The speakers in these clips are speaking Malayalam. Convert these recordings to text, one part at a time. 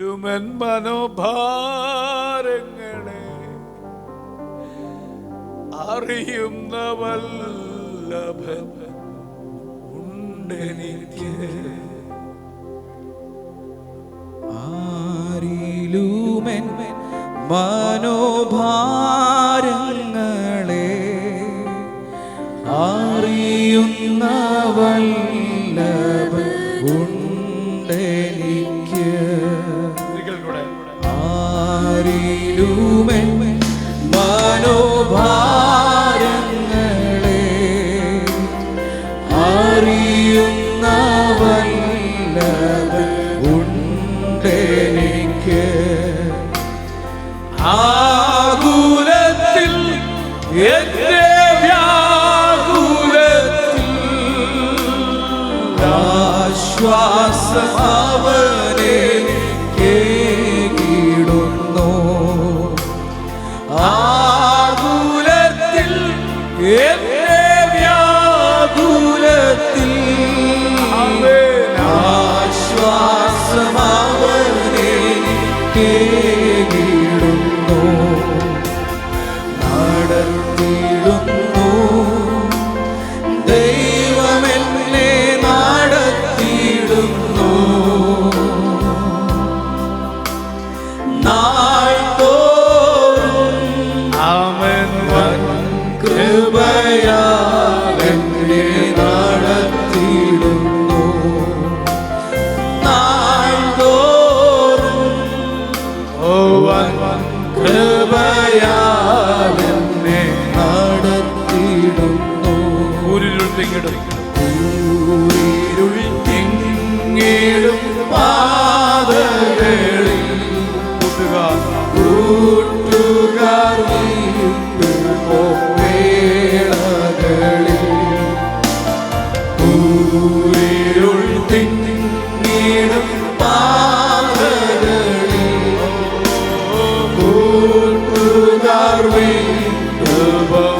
ലുമൻ മനോഭാരങ്ങളെ അറിയുന്ന വല്ലഭൻ ഉണ്ടെനിക്ക് ആരിലുമെൻ മനോഭാരങ്ങളെ അറിയുന്ന വല്ലഭൻ ഉണ്ടെനിക്ക് ആരിലുമെൻ മനോഭാരങ്ങളെ അറിയുന്ന വല്ലഭൻ ഉണ്ടെനിക്ക്. ആകുലത്തിൽ എന്റെ വ്യാകുലത്തിൽ ആശ്വാസം എന്റെ വ്യാകുലത്തിൽ ആശ്വാസം തിങ്ങിടും തിങ്ങിടും പാതകളിൽ കൂട്ടുകാർ കൂട്ടുകാർ വീട്ടുപോവേളകളിൽ ഊരിരുൾ തിങ്ങിടും പാതകളിൽ കൂട്ടുകാർ വീട്ടുപോവേളകളിൽ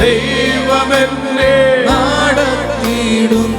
ദൈവമെന്നെ നടത്തിയിടുന്നു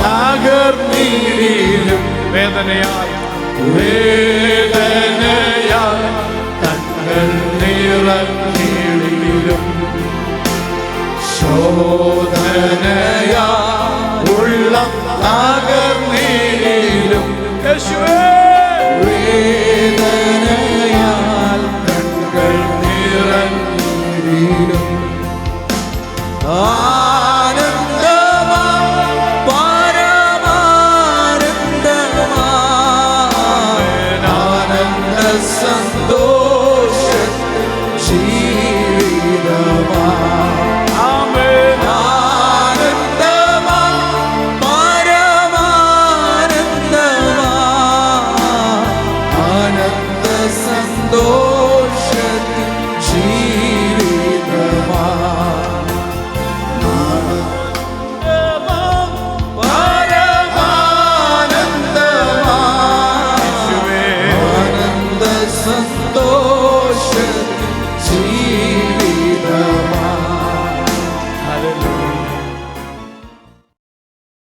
തകർന്നീരിലും വേദനയാൽ വേദനയാൽ തങ്ങൾ നിറഞ്ഞിടിലും ശോധനയാ ഉള്ളം തകർന്നീരിലും യേശുവേ! santo.